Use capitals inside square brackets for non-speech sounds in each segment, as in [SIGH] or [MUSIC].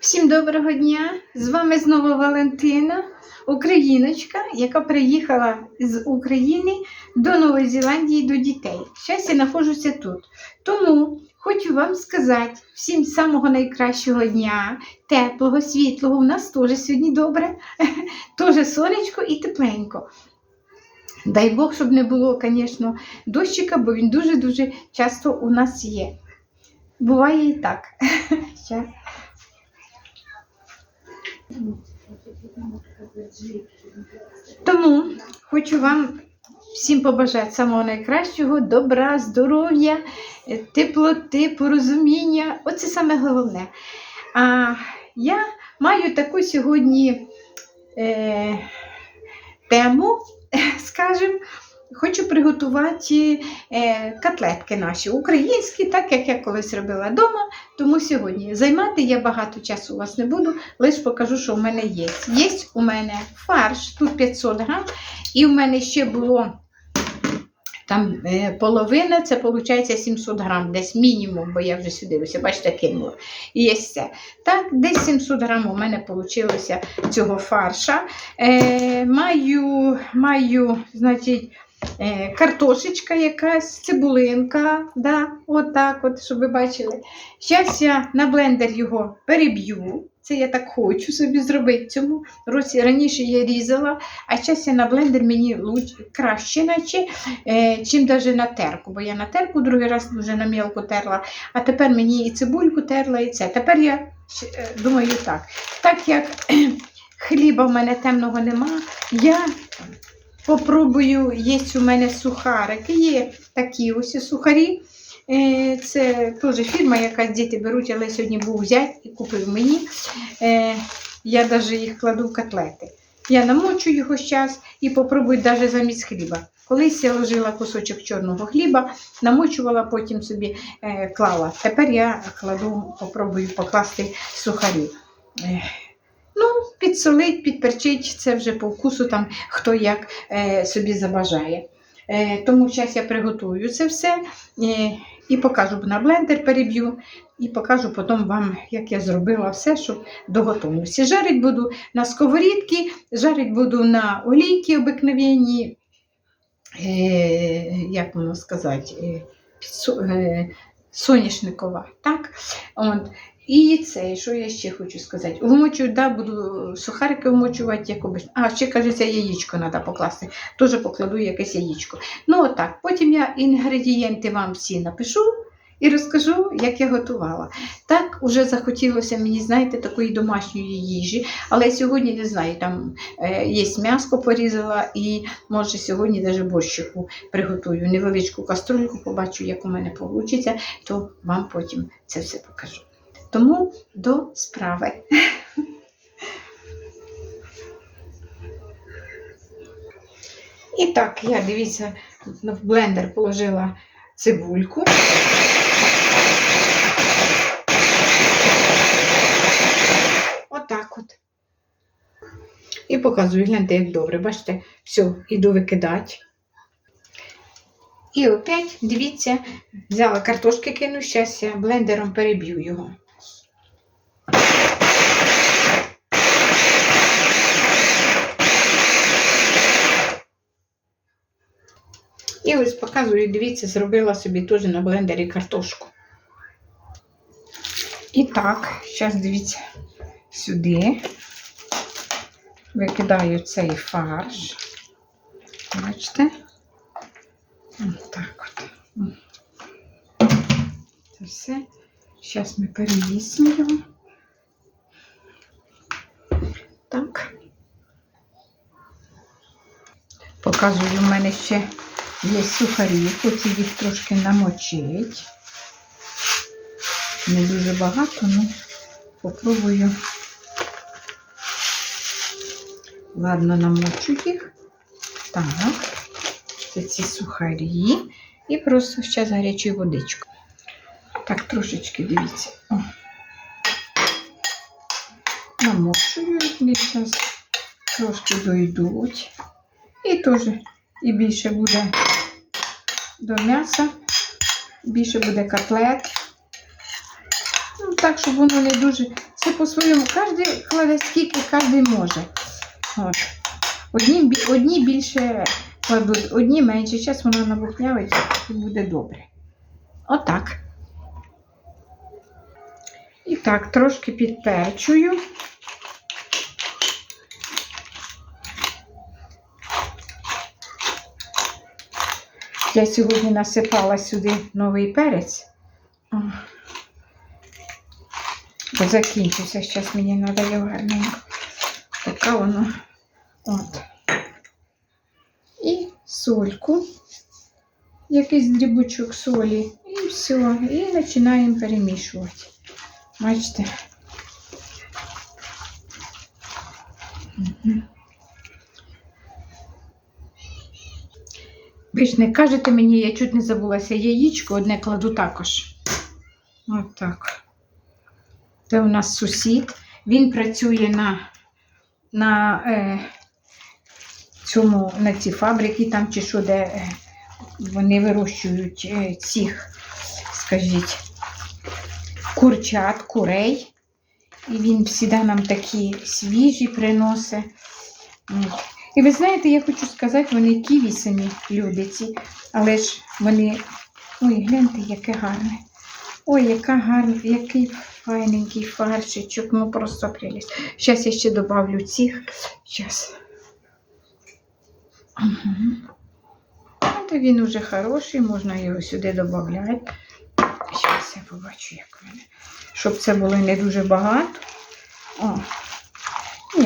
Всім доброго дня! З вами знову Валентина, україночка, яка приїхала з України до Нової Зеландії до дітей. Зараз я знаходжуся тут. Тому хочу вам сказати всім самого найкращого дня, теплого, світлого. У нас теж сьогодні добре, [LAUGHS] теж сонечко і тепленько. Дай Бог, щоб не було, звісно, дощика, бо він дуже-дуже часто у нас є. Буває і так. Щас. Тому хочу вам всім побажати самого найкращого, добра, здоров'я, теплоти, порозуміння. Оце саме головне. А я маю таку сьогодні е, тему, скажімо, хочу приготувати е, котлетки наші українські, так як я колись робила вдома. Тому сьогодні займати я багато часу у вас не буду, лише покажу, що в мене є. Є у мене фарш, тут 500 грам, і в мене ще було там е, половина, це виходить 700 грам, десь мінімум, бо я вже сюди ось, бачите, кинула. Є все. Так, десь 700 грам у мене вийшло цього фарша. Е, маю, маю, значить, картошечка якась, цибулинка, да, отак, от, щоб ви бачили. Зараз я на блендер його переб'ю. Це я так хочу собі зробити. Цьому році раніше я різала, а зараз я на блендер мені краще, наче, е, чим навіть на терку. Бо я на терку другий раз вже на мілку терла, а тепер мені і цибульку терла, і це. Тепер я е, думаю так. Так як [CLEARS THROAT] хліба в мене темного нема, я попробую, є у мене сухарики, є такі ось сухарі. Е, Це теж фірма, яка діти беруть, але сьогодні був взять і купив мені. Е, Я навіть їх кладу в котлети. Я намочу його зараз і попробую навіть замість хліба. Колись я ложила кусочок чорного хліба, намочувала, потім собі е, клала. Тепер я кладу, попробую покласти сухарі. Ну, підсолить, підперчить, це вже по вкусу, там хто як е, собі забажає. Е, тому зараз я приготую це все е, і покажу на блендер переб'ю, і покажу потім вам, як я зробила все, щоб до готовності. Жарить буду на сковорідці, жарить буду на олійки обикновенні, е, як воно сказати, е, е, соняшникова. Так? От. І це, що я ще хочу сказати? Вмочу, да, буду сухарики вмочувати, як. А, ще кажеться, яєчко треба покласти. Теж покладу якесь яєчко. Ну, отак. Потім я інгредієнти вам всі напишу і розкажу, як я готувала. Так, уже захотілося мені, знаєте, такої домашньої їжі. Але сьогодні не знаю, там е, є м'яско порізала, і може сьогодні навіть борщику приготую. Невеличку каструльку, побачу, як у мене вийде, то вам потім це все покажу. Тому до справи. І так, я дивіться, в блендер положила цибульку. Отак от. І показую, гляньте, як добре. Бачите, все, іду викидати. І опять, дивіться, взяла картошки кину, зараз я блендером переб'ю його. І ось показую, дивіться, зробила собі теж на блендері картошку. І так, зараз дивіться, сюди викидаю цей фарш. Бачите? Ось так от. Це все. Зараз ми перемісимо його. Так. Показую, в мене ще є сухарі, хочу їх трошки намочити. Не дуже багато, але попробую. Ладно, намочу їх. Так, це ці сухарі. І просто ще з гарячою водичкою. Так, трошечки дивіться. О. Намочую, вони зараз трошки дойдуть. І теж і більше буде до м'яса, більше буде котлет. Ну, так щоб воно не дуже. Це по-своєму. Кожен кладе скільки, кожен може. От. Одні, одні більше кладуть, одні менше. Зараз воно набухнявиться і буде добре. Отак. І так, трошки підперчую. Я сьогодні насипала сюди новий перець. Закінчився. Зараз мені треба його гарненько. Така воно. От. І сольку. Якийсь дрібочок солі. І все. І починаємо перемішувати. Бачите? Мгм. Ж не кажете мені, я чуть не забулася яєчко, одне кладу також. От. Це у нас сусід. Він працює на, на, е, цьому, на цій фабрики, там чи що, де е, вони вирощують е, цих, скажіть, курчат, курей. І він завжди нам такі свіжі приносить. І ви знаєте, я хочу сказати, вони ківі самі люди але ж вони. Ой, гляньте, яке гарне. Ой, яка гарна, який файненький фаршичок, ну просто прелість. Зараз я ще добавлю цих. Зараз. Угу. От він уже хороший, можна його сюди додати. Зараз я побачу, як мене. Щоб це було не дуже багато. О,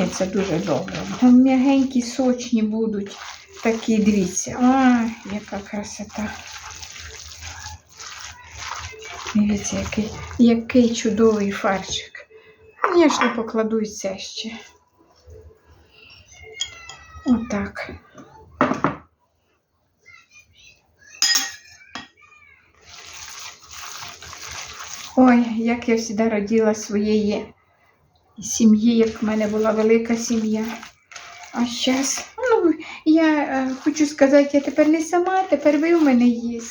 це дуже добре. М'ягенькі, сочні будуть. Такі, дивіться. А, яка красота. Дивіться, який, який чудовий фарчик. Звісно, покладу і це ще. Отак. Ой, як я завжди раділа своєї сім'ї, як в мене була велика сім'я. А зараз, ну, я е, хочу сказати, я тепер не сама, тепер ви у мене є.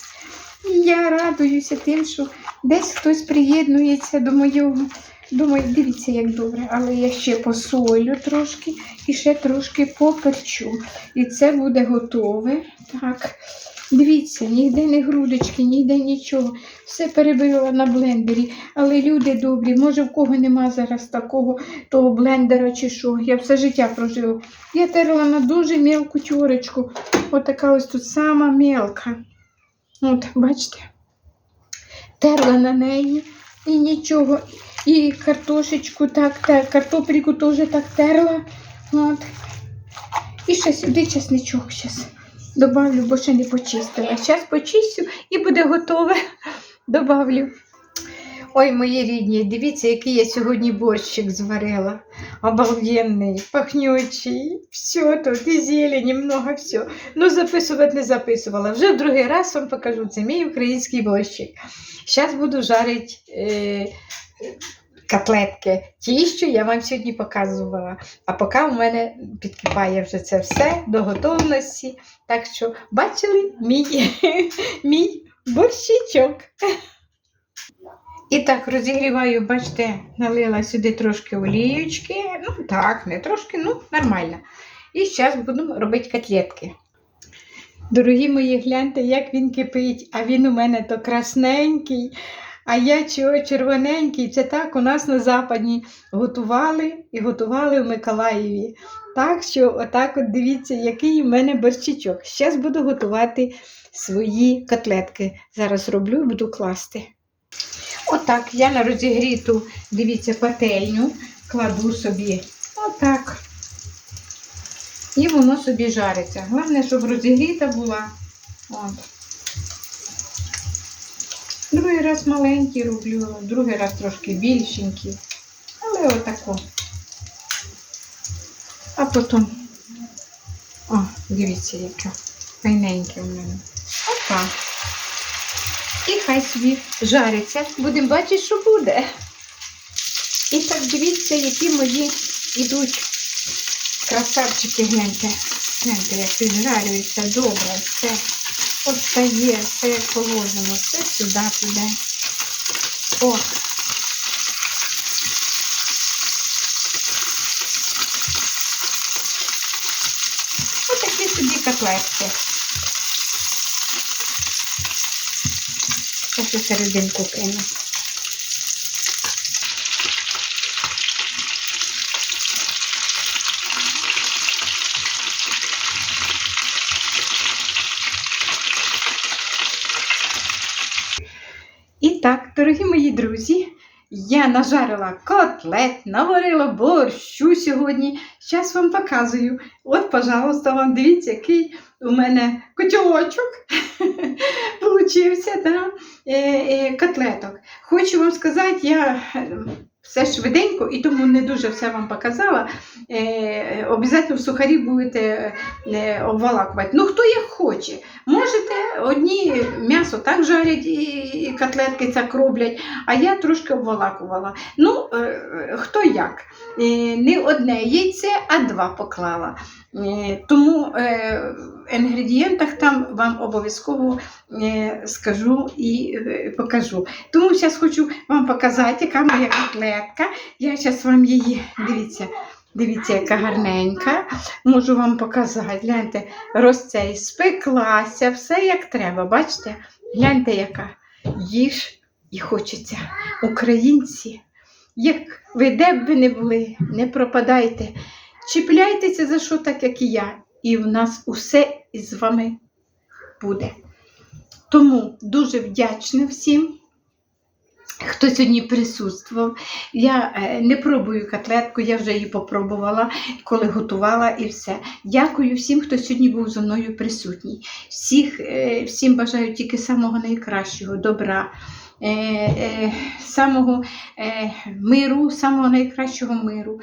І я радуюся тим, що десь хтось приєднується до моєго. Думаю, дивіться, як добре, але я ще посолю трошки і ще трошки поперчу. І це буде готове. Так. Дивіться, ніде не грудочки, ніде нічого. Все перебила на блендері. Але люди добрі, може в кого нема зараз такого того блендера чи що. Я все життя прожила. Я терла на дуже мелку тюречку. Отака ось тут сама мелка. От, бачите? Терла на неї і нічого. І картошечку так, так картопельку теж так терла. От. І ще сюди чесничок зараз добавлю, бо ще не почистила. Зараз почистю і буде готове. [LAUGHS] Добавлю. Ой, мої рідні, дивіться, який я сьогодні борщик зварила. Обалденний, пахнючий. Все тут, і зелені, много все. Ну, записувати не записувала. Вже в другий раз вам покажу. Це мій український борщик. Зараз буду жарити е, котлетки. Ті, що я вам сьогодні показувала. А поки у мене підкипає вже це все до готовності. Так що, бачили мій, [LAUGHS] мій борщичок. І так, розігріваю, бачите, налила сюди трошки оліючки. Ну так, не трошки, ну нормально. І зараз будемо робити котлетки. Дорогі мої, гляньте, як він кипить, а він у мене то красненький, а я чого червоненький. Це так у нас на Западі готували і готували в Миколаєві. Так що, отак от дивіться, який у мене борщичок. Зараз буду готувати свої котлетки. Зараз роблю і буду класти. Отак, я на розігріту, дивіться, пательню кладу собі. Отак. І воно собі жариться. Головне, щоб розігріта була. От. Другий раз маленький роблю, другий раз трошки більшенький. Але отако. А потім. О, дивіться, яке файненьке в мене. Опа. І хай собі жариться. Будемо бачити, що буде. І так дивіться, які мої йдуть красавчики, гляньте. Гляньте, як піджарюється добре. Все От це є, все як положено, все сюди піде. Ось такі собі котлетки. Ось серединку кину. Так, дорогі мої друзі, я нажарила котлет, наварила борщу сьогодні. Зараз вам показую. От, пожалуйста, вам дивіться, який у мене котілочок [LAUGHS] получився, да? е, е, котлеток. Хочу вам сказати, я все швиденько і тому не дуже все вам показала. Е, обов'язково в сухарі будете е, обвалакувати. Ну, хто як хоче. Можете одні м'ясо так жарять і, і котлетки так роблять, а я трошки обвалакувала. Ну, е, е, хто як. Е, не одне яйце, а два поклала. Е, тому е, в інгредієнтах там вам обов'язково е, скажу і покажу. Тому зараз хочу вам показати, яка моя котлетка. Я зараз вам її, дивіться, дивіться, яка гарненька. Можу вам показати. Гляньте, розцей спеклася, все як треба. Бачите? Гляньте, яка їж і хочеться. Українці, як ви де б ви не були, не пропадайте. Чіпляйтеся за що так, як і я, і в нас усе із вами буде. Тому дуже вдячна всім, хто сьогодні присутствував. Я е, не пробую котлетку, я вже її попробувала, коли готувала і все. Дякую всім, хто сьогодні був зі мною присутній. Всіх, е, всім бажаю тільки самого найкращого, добра. Е, е, Самого е, миру, самого найкращого миру,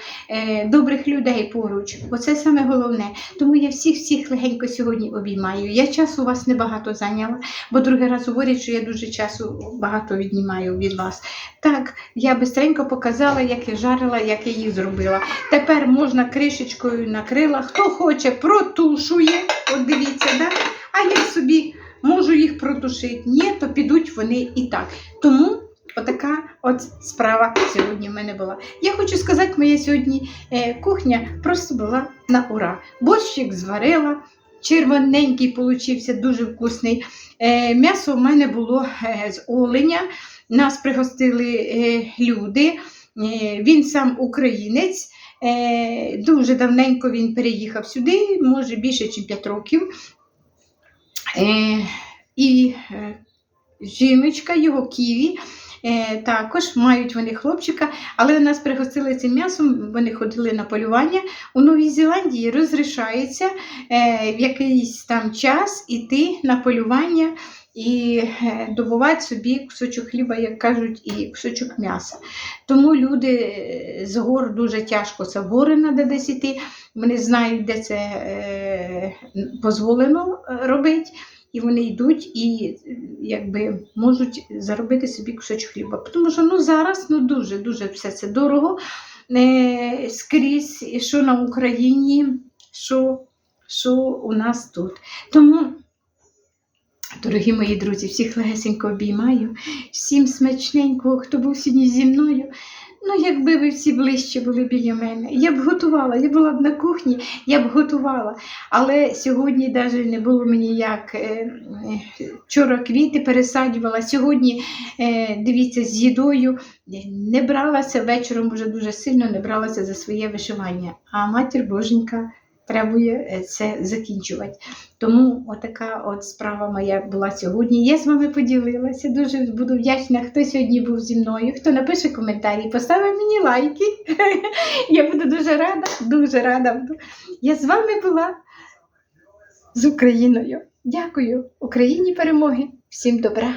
добрих людей поруч. Оце саме головне. Тому я всіх всіх легенько сьогодні обіймаю. Я часу вас небагато зайняла, бо другий раз говорять, що я дуже часу багато віднімаю від вас. Так, я бистренько показала, як я жарила, як я їх зробила. Тепер можна кришечкою накрила. Хто хоче, протушує. От дивіться, да? а я собі можу їх протушити. Ні, то підуть вони і так. Тому отака от справа сьогодні в мене була. Я хочу сказати, моя сьогодні е, кухня просто була на ура. Борщик зварила, червоненький получився, дуже вкусний. Е, м'ясо в мене було е, з оленя. Нас пригостили люди. Він сам українець. Дуже давненько він переїхав сюди, може більше, ніж 5 років. Е, і е, жіночка, його ківі. Е, також мають вони хлопчика, але нас пригостили цим м'ясом. Вони ходили на полювання. У Новій Зеландії розрішається в якийсь там час іти на полювання і е, добувати собі кусочок хліба, як кажуть, і кусочок м'яса. Тому люди е, з гор дуже тяжко це в гори треба десь іти. Вони знають, де це е, дозволено робити. І вони йдуть і е, якби можуть заробити собі кусочок хліба. Тому що ну, зараз ну, дуже дуже все це дорого е, скрізь, що на Україні, що, що у нас тут. Тому, дорогі мої друзі, всіх легесенько обіймаю, всім смачненького, хто був сьогодні зі мною. Ну, якби ви всі ближче були біля мене, я б готувала, я була б на кухні, я б готувала. Але сьогодні навіть не було мені як. е, Вчора квіти пересаджувала, сьогодні, е, дивіться, з їдою не бралася вечором вже дуже сильно не бралася за своє вишивання. А матір Боженька требує е, це закінчувати. Тому отака от справа моя була сьогодні. Я з вами поділилася. Дуже буду вдячна, хто сьогодні був зі мною, хто напише коментарі, поставив мені лайки. [LAUGHS] Я буду дуже рада, дуже рада. Я з вами була з Україною. Дякую Україні перемоги. Всім добра.